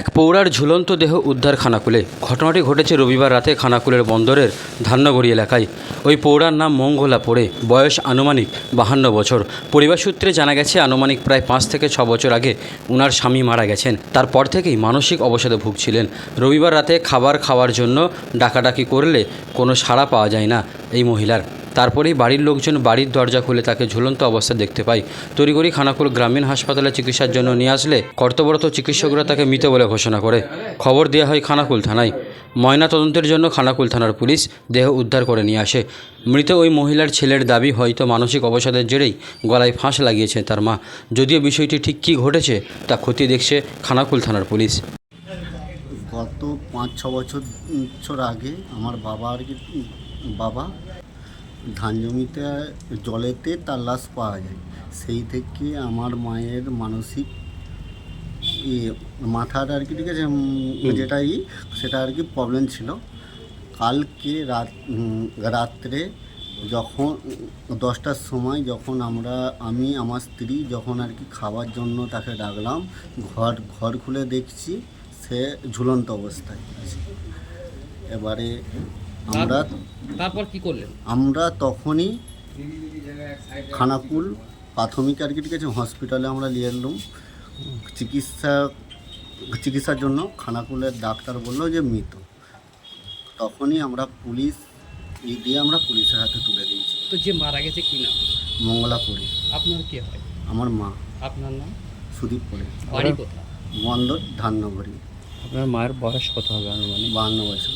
এক পৌরার ঝুলন্ত দেহ উদ্ধার খানাকুলে। ঘটনাটি ঘটেছে রবিবার রাতে খানাকুলের বন্দরের ধান্যগড়ি এলাকায়। ওই পৌরার নাম মঙ্গলা পড়ে। বয়স আনুমানিক বাহান্ন বছর। পরিবার সূত্রে জানা গেছে, আনুমানিক প্রায় পাঁচ থেকে ছ বছর আগে উনার স্বামী মারা গেছেন। তারপর থেকেই মানসিক অবসাদে ভুগছিলেন। রবিবার রাতে খাবার খাওয়ার জন্য ডাকাডাকি করলে কোনো সাড়া পাওয়া যায় না এই মহিলার। তারপরেই বাড়ির লোকজন বাড়ির দরজা খুলে তাকে ঝুলন্ত অবস্থা দেখতে পায়। তড়িঘড়ি খানাকুল গ্রামীণ হাসপাতালে চিকিৎসার জন্য নিয়ে আসলে কর্তব্যরত চিকিৎসকরা তাকে মৃত বলে ঘোষণা করে। খবর দেওয়া হয় খানাকুল থানায়। ময়না তদন্তের জন্য খানাকুল থানার পুলিশ দেহ উদ্ধার করে নিয়ে আসে। মৃত ওই মহিলার ছেলের দাবি হয়তো মানসিক অবসাদের জেরেই গলায় ফাঁস লাগিয়েছে তার মা। যদিও বিষয়টি ঠিক কী ঘটেছে তা খতিয়ে দেখছে খানাকুল থানার পুলিশ। গত পাঁচ ছ বছর বছর আগে আমার বাবা আর কি বাবা ধান জমিতে জলেতে তার লাশ পাওয়া যায়। সেই থেকে আমার মায়ের মানসিক ইয়ে মাথার আর কি ঠিক আছে উম, যেটা ই সেটা আর কি প্রবলেম ছিল। কালকে রাত রাত্রে যখন দশটার সময় যখন আমরা আমি আমার স্ত্রী যখন আর কি খাওয়ার জন্য তাকে ডাকলাম ঘর ঘর খুলে দেখছি সে ঝুলন্ত অবস্থায় আছে। এবারে আমরা তারপর কি করলেন? আমরা তখনই খানাকুল প্রাথমিক আর কি ঠিক আছে হসপিটালে আমরা নিয়ে এলাম। চিকিৎসা চিকিৎসার জন্য খানাকুলের ডাক্তার বলল যে মৃত। তখনই আমরা পুলিশ দিয়ে আমরা পুলিশের হাতে তুলে দিয়েছি। তো যে মারা গেছে কি নাম? মঙ্গলাপুরি। আপনার কি হয়? আমার মা। আপনার নাম? সুদীপ পরে। বাড়ি কোথায়? বন্দর ধান্যগরী আপনার মায়ের বয়স কত হবে আনুমানিক? বাহান্ন বছর।